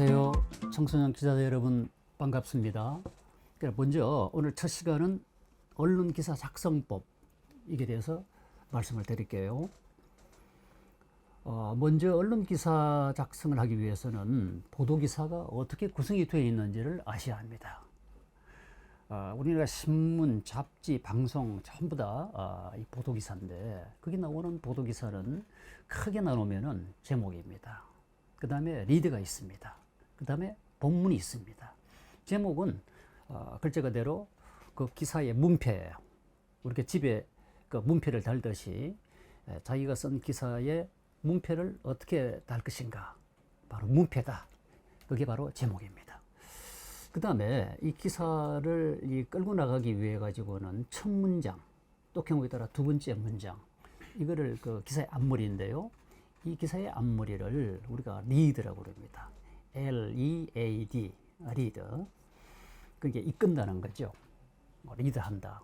안녕하세요. 청소년 기자 여러분 반갑습니다. 그럼 먼저 오늘 첫 시간은 언론 기사 작성법 이게 대해서 말씀을 드릴게요. 어, 먼저 언론 기사 작성을 하기 위해서는 보도 기사가 어떻게 구성이 되어 있는지를 아셔야 합니다. 어, 우리나라 신문, 잡지, 방송 전부 다 아, 이 보도 기사인데 거기 나오는 보도 기사는 크게 나누면은 제목입니다. 그 다음에 리드가 있습니다. 그 다음에 본문이 있습니다. 제목은 어, 글자 그대로 그 기사의 문패예요. 우리가 집에 그 문패를 달듯이 에, 자기가 쓴 기사의 문패를 어떻게 달 것인가 바로 문패다. 그게 바로 제목입니다. 그 다음에 이 기사를 이 끌고 나가기 위해 가지고는 첫 문장 또 경우에 따라 두 번째 문장 이거를 그 기사의 앞머리인데요. 이 기사의 앞머리를 우리가 리드라고 그럽니다. L E A D 리드. 그게 이끈다는 거죠. 뭐 리드한다.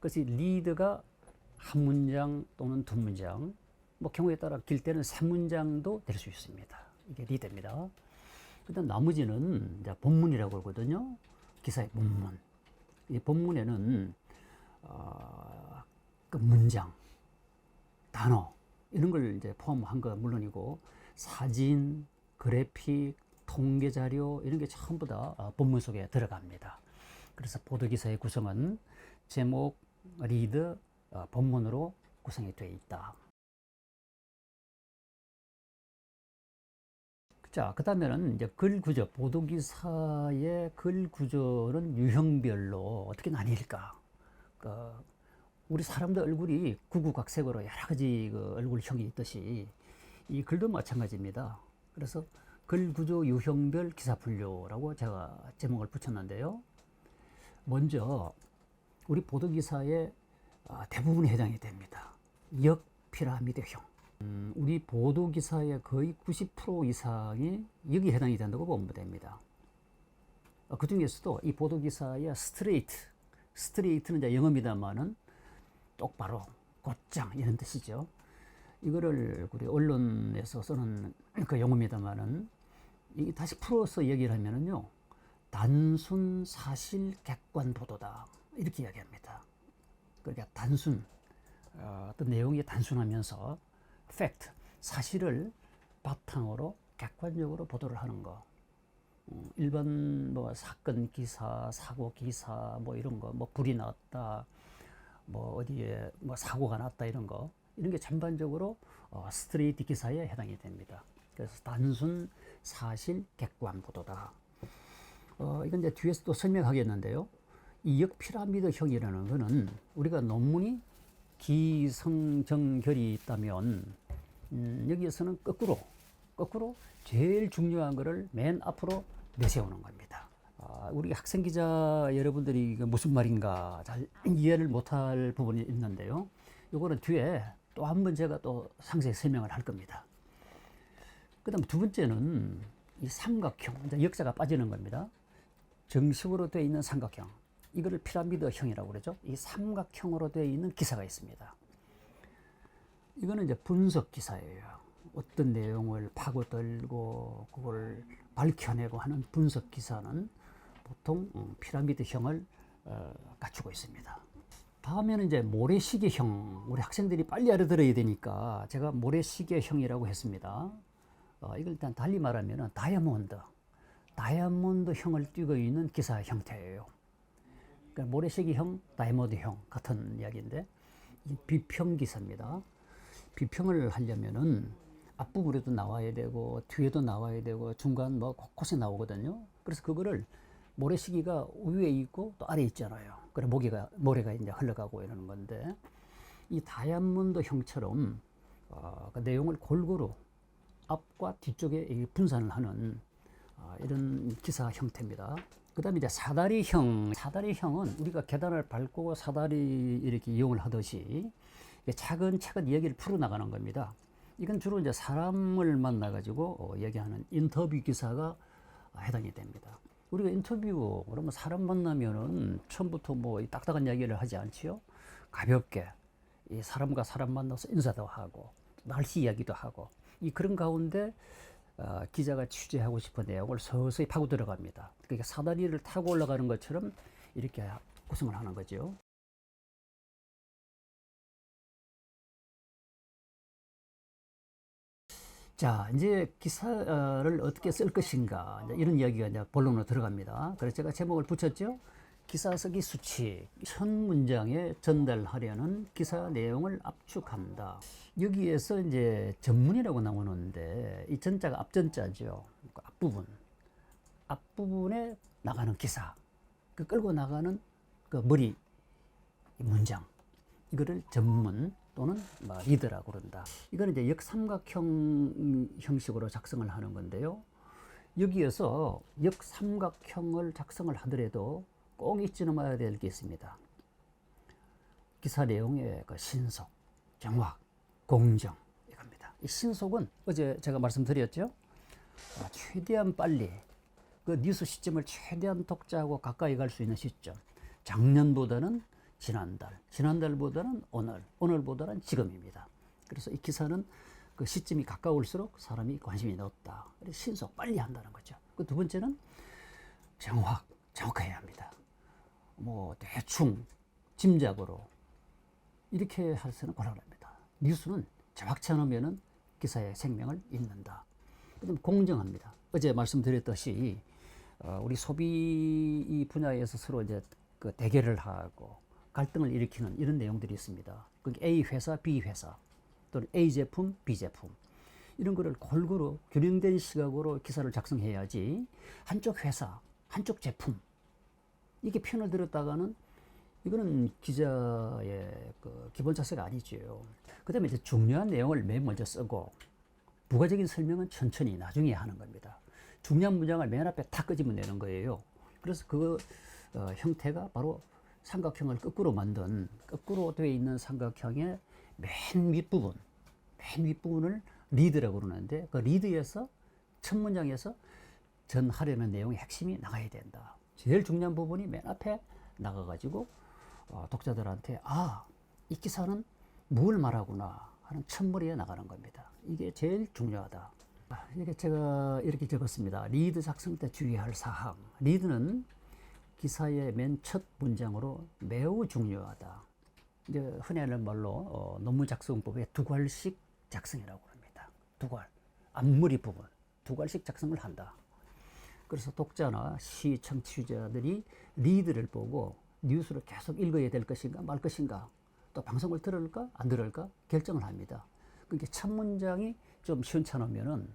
그래서 이 리드가 한 문장 또는 두 문장, 뭐 경우에 따라 길 때는 세 문장도 될 수 있습니다. 이게 리드입니다. 그다음 나머지는 이제 본문이라고 하거든요. 기사의 본문. 이 본문에는 어, 그 문장, 단어 이런 걸 이제 포함한 건 물론이고 사진, 그래픽, 통계 자료 이런 게 전부 다 어, 본문 속에 들어갑니다. 그래서 보도 기사의 구성은 제목, 리드, 어, 본문으로 구성이 되어 있다. 자, 그 다음에는 이제 글 구조, 보도 기사의 글 구조는 유형별로 어떻게 나뉠까? 그 우리 사람들 얼굴이 구구각색으로 여러 가지 그 얼굴형이 있듯이 이 글도 마찬가지입니다. 그래서 글 구조 유형별 기사 분류라고 제가 제목을 붙였는데요. 먼저 우리 보도 기사의 아, 대부분이 해당이 됩니다. 역 피라미드형. 음, 우리 보도 기사의 거의 90% 이상이 여기 해당이 된다고 보면 됩니다. 어, 그 중에서도 이 보도 기사의 스트레이트, 스트레이트는 이제 영어입니다만은 똑바로, 곧장 이런 뜻이죠. 이거를 우리 언론에서 쓰는 그 용어입니다만은 이 다시 풀어서 얘기를 하면은요 단순 사실 객관 보도다 이렇게 이야기합니다. 그러니까 단순 어, 어떤 내용이 단순하면서 팩트 사실을 바탕으로 객관적으로 보도를 하는 거. 음, 일반 뭐 사건 기사, 사고 기사 뭐 이런 거, 뭐 불이 났다, 뭐 어디에 뭐 사고가 났다 이런 거 이런 게 전반적으로 어, 스트레이트 기사에 해당이 됩니다. 그래서 단순 사실 객관 보도다. 어, 이건 이제 뒤에서 또 설명하겠는데요. 이 역 피라미드형이라는 거는 우리가 논문이 기성정결이 있다면 음, 여기에서는 거꾸로 거꾸로 제일 중요한 거를 맨 앞으로 내세우는 겁니다. 아, 우리 학생 기자 여러분들이 무슨 말인가 잘 이해를 못할 부분이 있는데요. 요거는 뒤에 또 한 번 제가 또 상세히 설명을 할 겁니다. 그 다음 두 번째는 이 삼각형, 역사가 빠지는 겁니다. 정식으로 되어 있는 삼각형. 이거를 피라미드형이라고 그러죠. 이 삼각형으로 되어 있는 기사가 있습니다. 이거는 이제 분석 기사예요. 어떤 내용을 파고들고 그걸 밝혀내고 하는 분석 기사는 보통 음, 피라미드형을 어, 갖추고 있습니다. 다음에는 이제 모래시계형. 우리 학생들이 빨리 알아들어야 되니까 제가 모래시계형이라고 했습니다. 어, 이걸 일단 달리 말하면 다이아몬드, 다이아몬드 형을 띠고 있는 기사 형태예요. 그러니까 모래시계형, 다이아몬드형 같은 이야기인데 비평 기사입니다. 비평을 하려면은 앞부분에도 나와야 되고 뒤에도 나와야 되고 중간 뭐 곳곳에 나오거든요. 그래서 그거를 모래시계가 위에 있고 또 아래에 있잖아요. 그래 모기가 모래가 이제 흘러가고 이러는 건데 이 다이아몬드 형처럼 어, 그 내용을 골고루 앞과 뒤쪽에 분산을 하는 어, 이런 기사 형태입니다. 그 다음에 이제 사다리형. 사다리형은 우리가 계단을 밟고 사다리 이렇게 이용을 하듯이 차근차근 얘기를 풀어나가는 겁니다. 이건 주로 이제 사람을 만나 가지고 어, 얘기하는 인터뷰 기사가 해당이 됩니다. 우리가 인터뷰, 그러면 사람 만나면은 처음부터 뭐 딱딱한 이야기를 하지 않지요? 가볍게 이 사람과 사람 만나서 인사도 하고 날씨 이야기도 하고 이 그런 가운데 어, 기자가 취재하고 싶은 내용을 서서히 파고 들어갑니다. 그러니까 사다리를 타고 올라가는 것처럼 이렇게 구성을 하는 거죠. 자, 이제 기사를 어떻게 쓸 것인가 이런 이야기가 이제 본론으로 들어갑니다. 그래서 제가 제목을 붙였죠. 기사 쓰기 수칙, 첫 문장에 전달하려는 기사 내용을 압축한다. 여기에서 이제 전문이라고 나오는데 이 전자가 앞전자죠. 그 앞부분, 앞부분에 나가는 기사, 그 끌고 나가는 그 머리 이 문장, 이거를 전문 또는 뭐 리드라고 그런다. 이거는 이제 역삼각형 형식으로 작성을 하는 건데요. 여기에서 역삼각형을 작성을 하더라도 꼭 잊지 말아야 될 게 있습니다. 기사 내용의 그 신속, 정확, 공정 이겁니다. 이 신속은 어제 제가 말씀드렸죠. 아, 최대한 빨리 그 뉴스 시점을 최대한 독자하고 가까이 갈 수 있는 시점. 작년보다는 지난달, 지난달보다는 오늘, 오늘보다는 지금입니다. 그래서 이 기사는 그 시점이 가까울수록 사람이 관심이. 그래서 신속, 빨리 한다는 거죠. 그 두 번째는 정확, 정확해야 합니다. 뭐 대충 짐작으로 이렇게 해서는 곤란합니다. 뉴스는 정확치 않으면은 기사의 생명을 잇는다. 그다음 공정합니다. 어제 말씀드렸듯이 어, 우리 소비 이 분야에서 서로 이제 그 대결을 하고 갈등을 일으키는 이런 내용들이 있습니다. 그 A 회사, B 회사 또는 A 제품, B 제품 이런 거를 골고루 균형된 시각으로 기사를 작성해야지 한쪽 회사, 한쪽 제품 이게 편을 들었다가는 이거는 기자의 그 기본 자세가 아니지요. 그다음에 이제 중요한 내용을 맨 먼저 쓰고 부가적인 설명은 천천히 나중에 하는 겁니다. 중요한 문장을 맨 앞에 탁 끄집어 내는 거예요. 그래서 그 어, 형태가 바로 삼각형을 거꾸로 만든 거꾸로 되어 있는 삼각형의 맨 윗부분, 맨 윗부분을 리드라고 그러는데 그 리드에서 첫 문장에서 전하려는 내용의 핵심이 나가야 된다. 제일 중요한 부분이 맨 앞에 나가가지고 어, 독자들한테 아, 이 기사는 뭘 말하구나 하는 첫머리에 나가는 겁니다. 이게 제일 중요하다. 아, 이렇게 제가 이렇게 적었습니다. 리드 작성 때 주의할 사항. 리드는 기사의 맨 첫 문장으로 매우 중요하다. 이제 흔히 하는 말로 어, 논문 작성법에 두 괄씩 작성이라고 합니다. 두 괄. 앞머리 부분. 두 괄씩 작성을 한다. 그래서 독자나 시청 취자들이 리드를 보고 뉴스를 계속 읽어야 될 것인가 말 것인가 또 방송을 들을까 안 들을까 결정을 합니다. 그러니까 첫 문장이 좀 시원찮으면은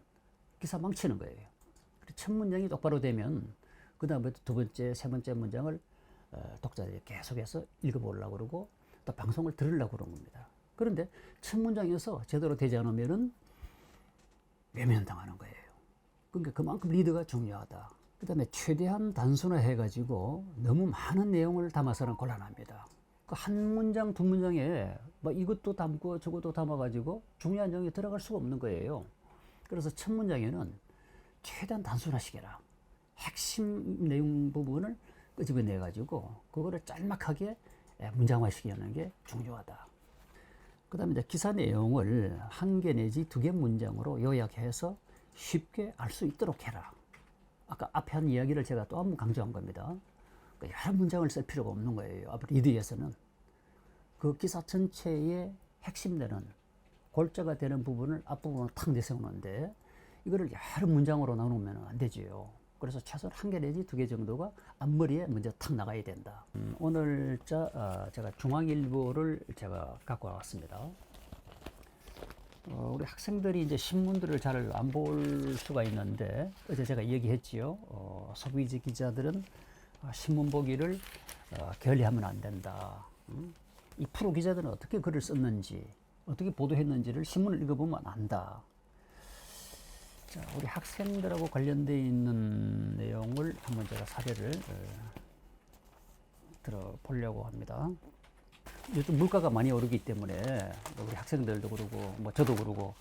기사 망치는 거예요. 첫 문장이 똑바로 되면 그 다음에 두 번째, 세 번째 문장을 어, 독자들이 계속해서 읽어보려고 그러고 또 방송을 들으려고 그런 겁니다. 그런데 첫 문장에서 제대로 되지 않으면은 외면당하는 거예요. 그러니까 그만큼 리드가 중요하다. 그 다음에 최대한 단순화해 가지고 너무 많은 내용을 담아서는 곤란합니다. 그 한 문장, 두 문장에 뭐 이것도 담고 저것도 담아가지고 중요한 내용이 들어갈 수가 없는 거예요. 그래서 첫 문장에는 최대한 단순화시켜라. 핵심 내용 부분을 끄집어내 가지고 그거를 짤막하게 문장화시키는 게 중요하다. 그 다음에 이제 기사 내용을 한 개 내지 두 개 문장으로 요약해서 쉽게 알 수 있도록 해라. 아까 앞에 한 이야기를 제가 또 한 번 강조한 겁니다. 그러니까 여러 문장을 쓸 필요가 없는 거예요. 앞으로 리드에서는. 그 기사 전체의 핵심되는 골자가 되는 부분을 앞부분으로 탁 내세우는데 이거를 여러 문장으로 나누면 안 되지요. 그래서 최소한 한 개 내지 두 개 정도가 앞머리에 먼저 탁 나가야 된다. 음, 오늘 자 어, 제가 중앙일보를 제가 갖고 왔습니다. 어, 우리 학생들이 이제 신문들을 잘 안 볼 수가 있는데 어제 제가 얘기했지요. 어, 소비지 기자들은 어, 신문 보기를 어, 게을리하면 안 된다. 음? 이 프로 기자들은 어떻게 글을 썼는지, 어떻게 보도했는지를 신문을 읽어보면 안다. 자, 우리 학생들하고 관련되어 있는 내용을 한번 제가 사례를 어, 들어보려고 합니다. 요즘 물가가 많이 오르기 때문에 우리 학생들도 그러고 뭐 저도 그러고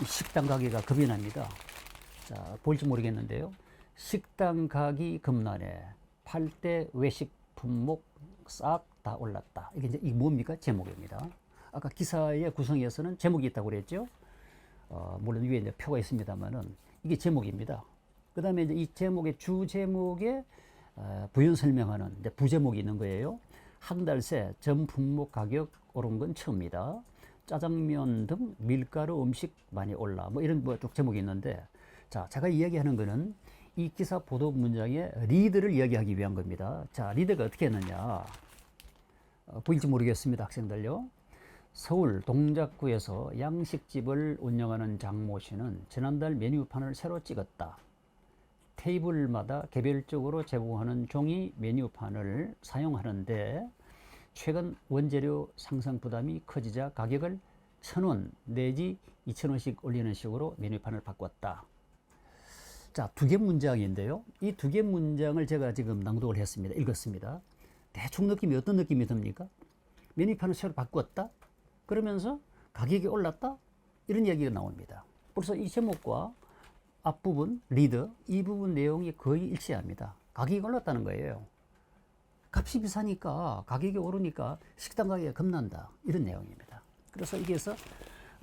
이 식당 가게가 급이 납니다. 자, 볼지 모르겠는데요. 식당 가기 급난에 팔때 외식 품목 싹 다 올랐다. 이게 이제 이 뭡니까? 제목입니다. 아까 기사의 구성에서는 제목이 있다고 그랬죠. 어, 물론 위에 이제 표가 있습니다만은 이게 제목입니다. 그 다음에 이제 이 제목의 주 제목에 어, 부연 설명하는 이제 부제목이 있는 거예요. 한 달 새 전 품목 가격 오른 건 처음이다. 짜장면 등 밀가루 음식 많이 올라. 뭐 이런 뭐 쭉 제목이 있는데 자, 제가 이야기하는 거는 이 기사 보도 문장의 리드를 이야기하기 위한 겁니다. 자, 리드가 어떻게 했느냐. 어, 보일지 모르겠습니다, 학생들요. 서울 동작구에서 양식집을 운영하는 장모 씨는 지난달 메뉴판을 새로 찍었다. 테이블마다 개별적으로 제공하는 종이 메뉴판을 사용하는데 최근 원재료 상승 부담이 커지자 가격을 천원 내지 이천 원씩 올리는 식으로 메뉴판을 바꿨다. 자, 두 개 문장인데요. 이 두 개 문장을 제가 지금 낭독을 했습니다. 읽었습니다. 대충 느낌이 어떤 느낌이 듭니까? 메뉴판을 새로 바꿨다? 그러면서 가격이 올랐다? 이런 이야기가 나옵니다. 벌써 이 제목과 앞부분, 리드, 이 부분 내용이 거의 일치합니다. 가격이 올랐다는 거예요. 값이 비싸니까 가격이 오르니까 식당 가격이 겁난다. 이런 내용입니다. 그래서 여기에서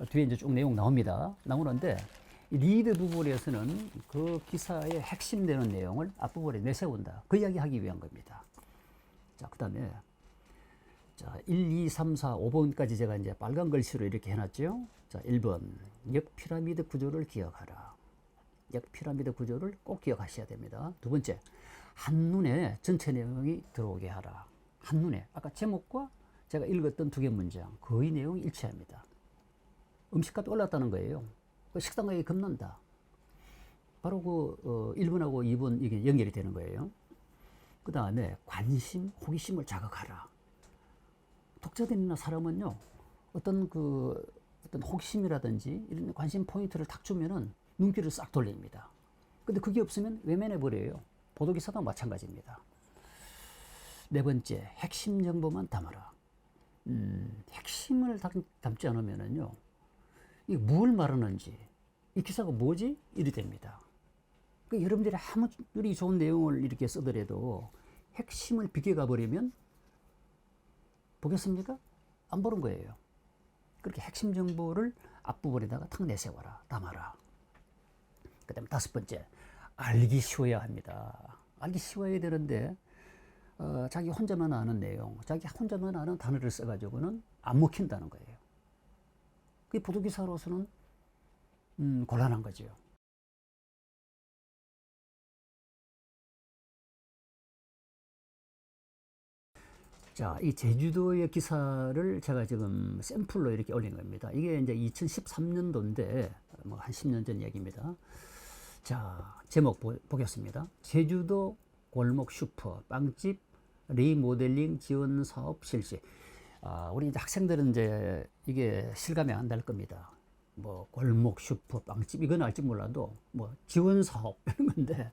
뒤에 이제 쭉 내용 나옵니다. 나오는데 이 리드 부분에서는 그 기사의 핵심 되는 내용을 앞부분에 내세운다. 그 이야기 하기 위한 겁니다. 자, 그 다음에 자, 1, 2, 3, 4, 5번까지 제가 이제 빨간 글씨로 이렇게 해놨죠. 자, 1번. 역 피라미드 구조를 기억하라. 역 피라미드 구조를 꼭 기억하셔야 됩니다. 두 번째. 한눈에 전체 내용이 들어오게 하라. 한눈에. 아까 제목과 제가 읽었던 두 개 문장. 거의 내용이 일치합니다. 음식값이 올랐다는 거예요. 그 식당 가격이 겁난다. 바로 그, 어, 1번하고 2번 이게 연결이 되는 거예요. 그 다음에 관심, 호기심을 자극하라. 독자들이나 사람은요, 어떤 그, 어떤 호기심이라든지 이런 관심 포인트를 딱 주면은 눈길을 싹 돌립니다. 근데 그게 없으면 외면해 버려요. 보도기사도 마찬가지입니다. 네 번째, 핵심 정보만 담아라. 음, 핵심을 담, 담지 않으면은요, 이게 뭘 말하는지, 이 기사가 뭐지? 이리 됩니다. 그 여러분들이 아무리 좋은 내용을 이렇게 쓰더라도 핵심을 비껴가 버리면 보겠습니까? 안 보는 거예요. 그렇게 핵심 정보를 앞부분에다가 탁 내세워라, 담아라. 그 다음에 다섯 번째, 알기 쉬워야 합니다. 알기 쉬워야 되는데, 어, 자기 혼자만 아는 내용, 자기 혼자만 아는 단어를 써가지고는 안 먹힌다는 거예요. 그 보도기사로서는 음, 곤란한 거죠. 자, 이 제주도의 기사를 제가 지금 샘플로 이렇게 올린 겁니다. 이게 이제 2013년도인데, 뭐 한 10년 전 얘기입니다. 자, 제목 보, 보겠습니다. 제주도 골목 슈퍼 빵집 리모델링 지원 사업 실시. 아, 우리 이제 학생들은 이제 이게 실감이 안 날 겁니다. 뭐 골목 슈퍼 빵집 이건 알지 몰라도 뭐 지원 사업 이런 건데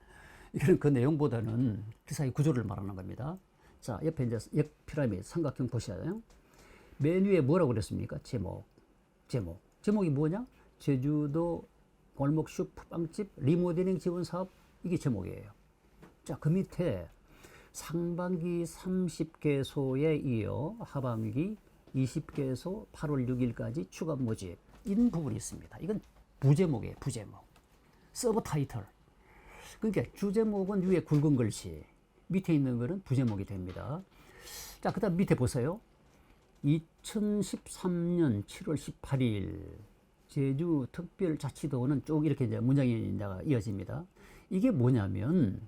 이거는 그 내용보다는 기사의 구조를 말하는 겁니다. 자, 옆에 이제 역 피라미드 삼각형 보셔요. 메뉴에 뭐라고 그랬습니까? 제목. 제목. 제목이 뭐냐? 제주도 골목 슈퍼 빵집 리모델링 지원 사업 이게 제목이에요. 자, 그 밑에 상반기 30개소에 이어 하반기 20개소 8월 6일까지 추가 모집 이런 부분이 있습니다. 이건 부제목이에요. 부제목. 서브 타이틀. 그러니까 주제목은 위에 굵은 글씨, 밑에 있는 거는 부제목이 됩니다. 자, 그 다음 밑에 보세요. 2013년 7월 18일 제주 특별자치도는 쭉 이렇게 이제 문장이 이어집니다. 이게 뭐냐면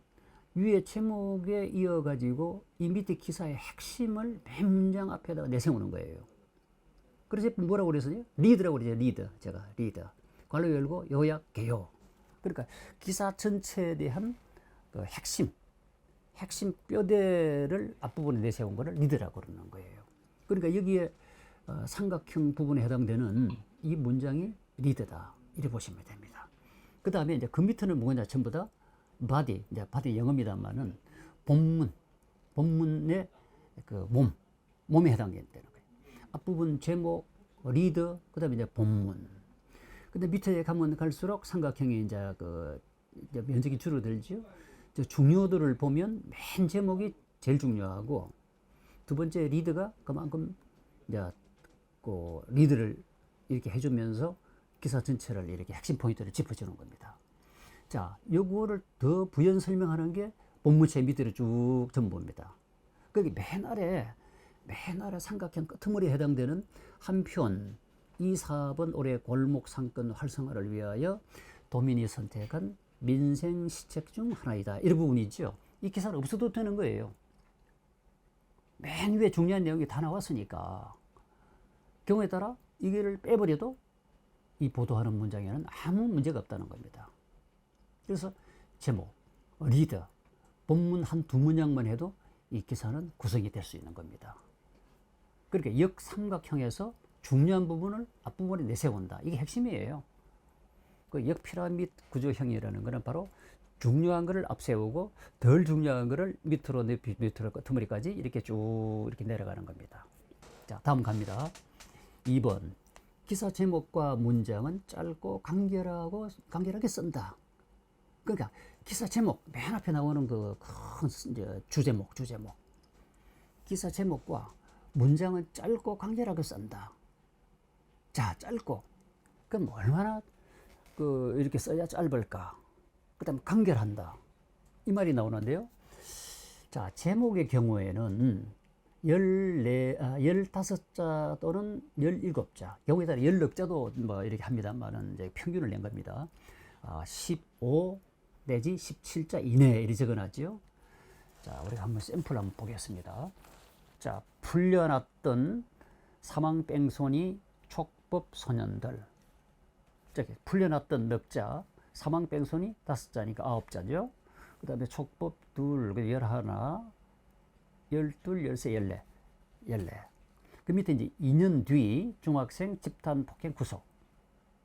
위에 제목에 이어가지고 이 밑에 기사의 핵심을 맨 문장 앞에다가 내세우는 거예요. 그래서 뭐라고 그랬어요? 리드라고 그러죠. 리드. 제가 리드. 괄호 열고 요약 개요. 그러니까 기사 전체에 대한 그 핵심, 핵심 뼈대를 앞부분에 내세운 거를 리드라고 그러는 거예요. 그러니까 여기에 어, 삼각형 부분에 해당되는 이 문장이 리드다. 이렇게 보시면 됩니다. 그 다음에 이제 그 밑에는 뭐냐 전부 다 바디, 이제 바디 영어입니다만은 본문, 본문의 그 몸, 몸에 해당되는 거예요. 앞부분 제목, 리드, 그 다음에 이제 본문. 근데 밑에 가면 갈수록 삼각형이 이제 그 이제 면적이 줄어들죠. 저 중요도를 보면 맨 제목이 제일 중요하고 두 번째 리드가 그만큼 이제 그 리드를 이렇게 해주면서 기사 전체를 이렇게 핵심 포인트를 짚어주는 겁니다. 자, 요거를 더 부연 설명하는 게 본문체 밑으로 쭉 전부입니다. 거기 맨 아래, 맨 아래 삼각형 끄트머리에 해당되는 한 편 이 사업은 올해 골목 상권 활성화를 위하여 도민이 선택한 민생 시책 중 하나이다. 이런 부분이 있죠. 이 기사는 없어도 되는 거예요. 맨 위에 중요한 내용이 다 나왔으니까 경우에 따라 이거를 빼버려도 이 보도하는 문장에는 아무 문제가 없다는 겁니다. 그래서 제목, 리더, 본문 한 두 문장만 해도 이 기사는 구성이 될 수 있는 겁니다. 그러니까 역삼각형에서 중요한 부분을 앞부분에 내세운다. 이게 핵심이에요. 그 역피라밋 구조형이라는 것은 바로 중요한 것을 앞세우고 덜 중요한 것을 밑으로 내비 밑으로 끄트머리까지 이렇게 쭉 이렇게 내려가는 겁니다. 자, 다음 갑니다. 2번. 기사 제목과 문장은 짧고 간결하고 간결하게 쓴다. 그러니까 기사 제목 맨 앞에 나오는 그 큰 주제목 주제목 기사 제목과 문장은 짧고 간결하게 쓴다. 자 짧고 그럼 얼마나 그 이렇게 써야 짧을까? 그다음 간결한다. 이 말이 나오는데요. 자 제목의 경우에는 열네, 아, 15자 또는 17자, 경우에 따라 16자도 뭐 이렇게 합니다만은 이제 평균을 낸 겁니다. 아, 15 내지 17자 이내에 이렇게 적어놨죠. 자, 우리가 한번 샘플 한번 보겠습니다. 자, 풀려났던 사망 뺑소니 촉법 소년들. 저기 풀려났던 넉 자, 사망 뺑소니 다섯 자니까 아홉 자죠. 그 다음에 촉법 둘, 그 열하나, 열둘, 열세, 열네, 열네. 그 밑에 이제 2년 뒤 중학생 집단 폭행 구속.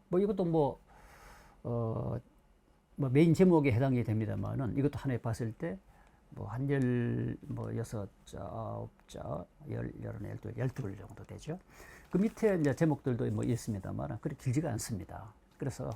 뭐 이것도 뭐, 어, 뭐 메인 제목에 해당이 됩니다만은 이것도 하나에 봤을 때 뭐 한 열, 뭐 여섯 자, 아홉 자, 열, 열하나, 열둘, 열둘 정도 되죠. 그 밑에 이제 제목들도 뭐 있습니다만 그렇게 길지가 않습니다. 그래서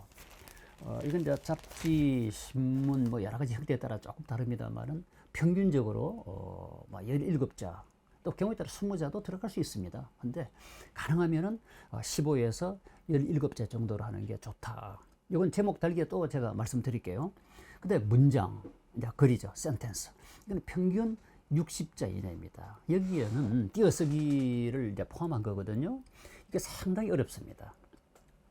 어, 이건 이제 잡지, 신문 뭐 여러 가지 형태에 따라 조금 다릅니다만은 평균적으로 어, 뭐 17자 또 경우에 따라 20자도 들어갈 수 있습니다. 근데 가능하면은 어, 15에서 17자 정도로 하는 게 좋다. 이건 제목 달기에 또 제가 말씀드릴게요. 근데 문장, 이제 글이죠. 센텐스. 이건 평균 60자 이내입니다. 여기에는 띄어쓰기를 이제 포함한 거거든요. 이게 상당히 어렵습니다.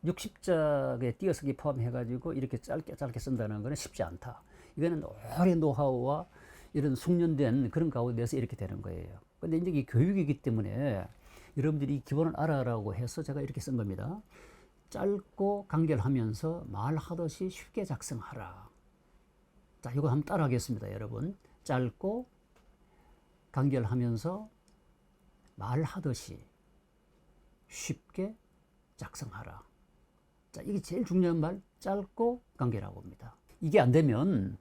60자의 띄어쓰기 포함해가지고 이렇게 짧게 짧게 쓴다는 것은 쉽지 않다. 이거는 오랜 노하우와 이런 숙련된 그런 가운데서 이렇게 되는 거예요. 근데 이제 이 교육이기 때문에 여러분들이 이 기본을 알아라고 해서 제가 이렇게 쓴 겁니다. 짧고 간결하면서 말하듯이 쉽게 작성하라. 자, 이거 한번 따라 하겠습니다, 여러분. 짧고 간결하면서 말하듯이 쉽게 작성하라. 자, 이게 제일 중요한 말, 짧고 간결하고 입니다. 이게 안 되면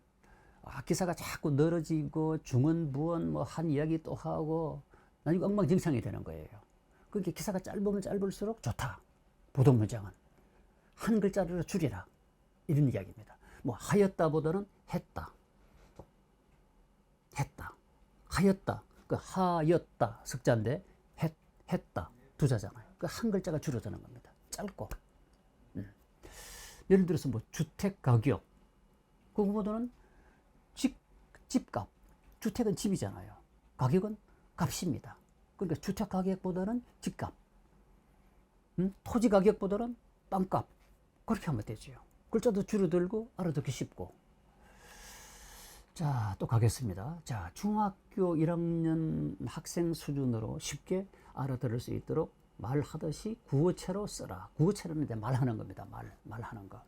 아, 기사가 자꾸 늘어지고 중원, 부원, 뭐한 이야기 또 하고 나중에 엉망진창이 되는 거예요. 그러니까 기사가 짧으면 짧을수록 좋다. 보통 문장은 한 글자로 줄이라 이런 이야기입니다. 뭐 하였다보다는 했다, 했다, 하였다. 그 하였다 석자인데 했, 했다 두 자잖아요. 그 한 글자가 줄어드는 겁니다. 짧고. 음. 예를 들어서 뭐 주택 가격 그거보다는 집 집값 주택은 집이잖아요. 가격은 값입니다. 그러니까 주택 가격보다는 집값. 음? 토지 가격보다는 땅값 그렇게 하면 되죠. 글자도 줄어들고 알아듣기 쉽고. 자, 또 가겠습니다. 자, 중학교 1학년 학생 수준으로 쉽게 알아들을 수 있도록 말하듯이 구어체로 써라. 구어체는 이제 말하는 겁니다. 말, 말하는 거.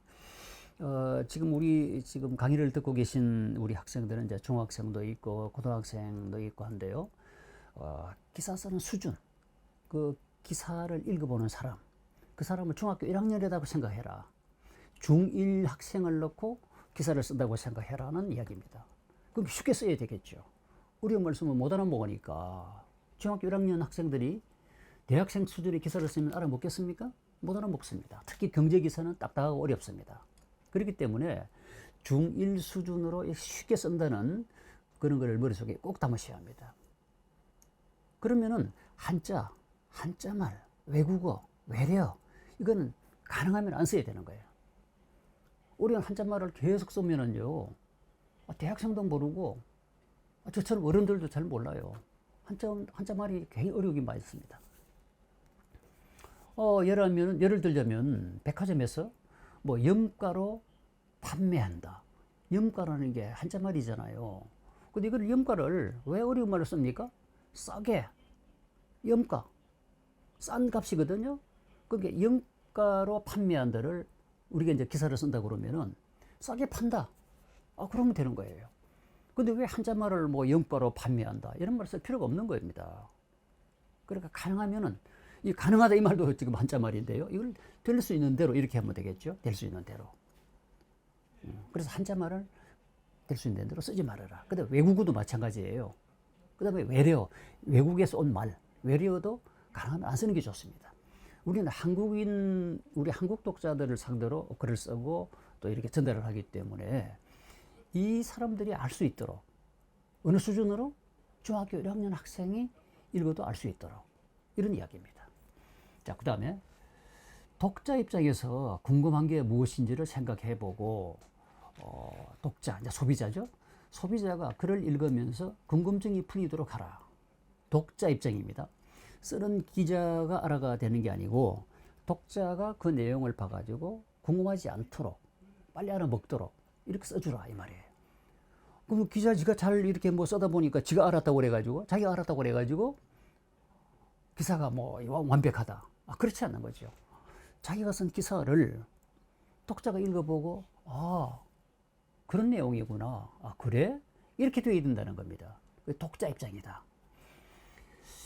어, 지금 우리 지금 강의를 듣고 계신 우리 학생들은 이제 중학생도 있고 고등학생도 있고 한데요. 어, 기사 쓰는 수준, 그 기사를 읽어보는 사람, 그 사람을 중학교 1학년이라고 생각해라. 중1 학생을 넣고 기사를 쓴다고 생각해라는 이야기입니다. 그럼 쉽게 써야 되겠죠. 어려운 말씀은 못 알아먹으니까 중학교 1학년 학생들이 대학생 수준의 기사를 쓰면 알아먹겠습니까? 못 알아먹습니다. 특히 경제 기사는 딱딱하고 어렵습니다. 그렇기 때문에 중1 수준으로 쉽게 쓴다는 그런 것을 머릿속에 꼭 담으셔야 합니다. 그러면은 한자, 한자말, 외국어, 외래어 이거는 가능하면 안 써야 되는 거예요. 어려운 한자말을 계속 쓰면은요. 아, 대학생도 모르고 아, 저처럼 어른들도 잘 몰라요. 한자 한자말이 굉장히 어려우긴 많이 습니다. 어, 예를 하면 예를 들자면 백화점에서 뭐 염가로 판매한다. 염가라는 게 한자 말이잖아요. 근데 이걸 염가를 왜 어려운 말로 씁니까? 싸게 염가 싼 값이거든요. 그게 염가로 판매한다를 우리가 이제 기사를 쓴다 그러면은 싸게 판다. 아 그러면 되는 거예요. 근데 왜 한자말을 뭐 염가로 판매한다 이런 말 쓸 필요가 없는 겁니다. 그러니까 가능하면은 이 가능하다 이 말도 지금 한자 말인데요. 이걸 될 수 있는 대로 이렇게 하면 되겠죠. 될 수 있는 대로. 음, 그래서 한자 말을 될 수 있는 대로 쓰지 말아라. 근데 외국어도 마찬가지예요. 그다음에 외래어, 외국에서 온 말, 외래어도 가능하면 안 쓰는 게 좋습니다. 우리는 한국인, 우리 한국 독자들을 상대로 글을 쓰고 또 이렇게 전달을 하기 때문에 이 사람들이 알 수 있도록 어느 수준으로 중학교 1학년 학생이 읽어도 알 수 있도록 이런 이야기입니다. 자, 그 다음에 독자 입장에서 궁금한 게 무엇인지를 생각해 보고 어, 독자, 이제 소비자죠. 소비자가 글을 읽으면서 궁금증이 풀리도록 하라. 독자 입장입니다. 쓰는 기자가 알아가 되는 게 아니고 독자가 그 내용을 봐가지고 궁금하지 않도록 빨리 알아먹도록 이렇게 써주라 이 말이에요. 그럼 기자 지가 잘 이렇게 뭐 써다 보니까 지가 알았다고 그래가지고 자기가 알았다고 그래가지고 기사가 뭐 완벽하다. 아, 그렇지 않는 거죠. 자기가 쓴 기사를 독자가 읽어보고 아 그런 내용이구나. 아 그래? 이렇게 되어야 된다는 겁니다. 그 독자 입장이다.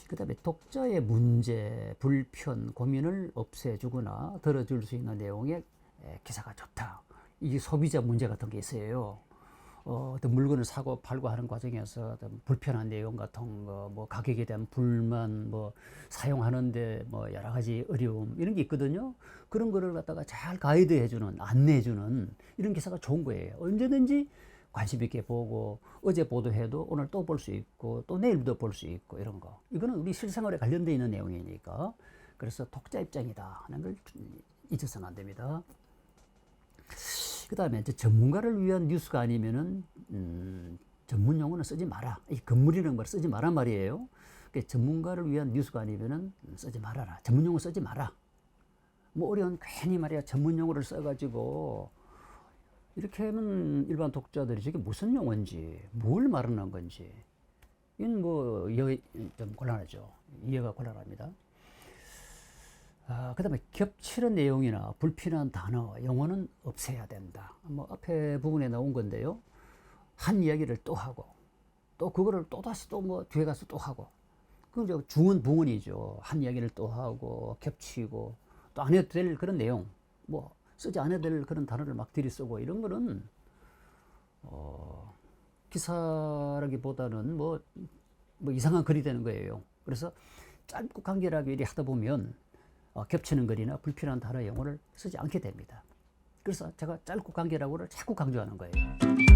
그 다음에 독자의 문제, 불편, 고민을 없애주거나 들어줄 수 있는 내용의 기사가 좋다. 이 소비자 문제 같은 게 있어요. 어, 어떤 물건을 사고 팔고 하는 과정에서 어떤 불편한 내용 같은 거, 뭐 가격에 대한 불만, 뭐 사용하는데 뭐 여러 가지 어려움 이런 게 있거든요. 그런 거를 갖다가 잘 가이드해주는, 안내해주는 이런 기사가 좋은 거예요. 언제든지 관심 있게 보고 어제 보도해도 오늘 또 볼 수 있고 또 내일도 볼 수 있고 이런 거. 이거는 우리 실생활에 관련되어 있는 내용이니까 그래서 독자 입장이다 하는 걸 잊어서는 안 됩니다. 그 다음에 이제 전문가를 위한 뉴스가 아니면은, 음, 전문 용어는 쓰지 마라. 이 건물이라는 걸 쓰지 마라 말이에요. 그러니까 전문가를 위한 뉴스가 아니면은 쓰지 말아라. 전문 용어 쓰지 마라. 뭐 어려운 괜히 말이야 전문 용어를 써가지고 이렇게 하면 일반 독자들이 저게 무슨 용어인지 뭘 말하는 건지 이건 뭐 이해 좀 곤란하죠. 이해가 곤란합니다. 아, 그 다음에 겹치는 내용이나 불필요한 단어, 용어는 없애야 된다. 뭐 앞에 부분에 나온 건데요. 한 이야기를 또 하고, 또 그거를 또 다시 또 뭐 뒤에 가서 또 하고. 그럼 이제 중은 붕은이죠. 한 이야기를 또 하고, 겹치고, 또 안 해도 될 그런 내용, 뭐 쓰지 않아도 될 그런 단어를 막 들이쓰고 이런 거는, 어, 기사라기보다는 뭐, 뭐 이상한 글이 되는 거예요. 그래서 짧고 간결하게 이리 하다 보면 어, 겹치는 글이나 불필요한 단어 용어를 쓰지 않게 됩니다. 그래서 제가 짧고 간결하고를 자꾸 강조하는 거예요.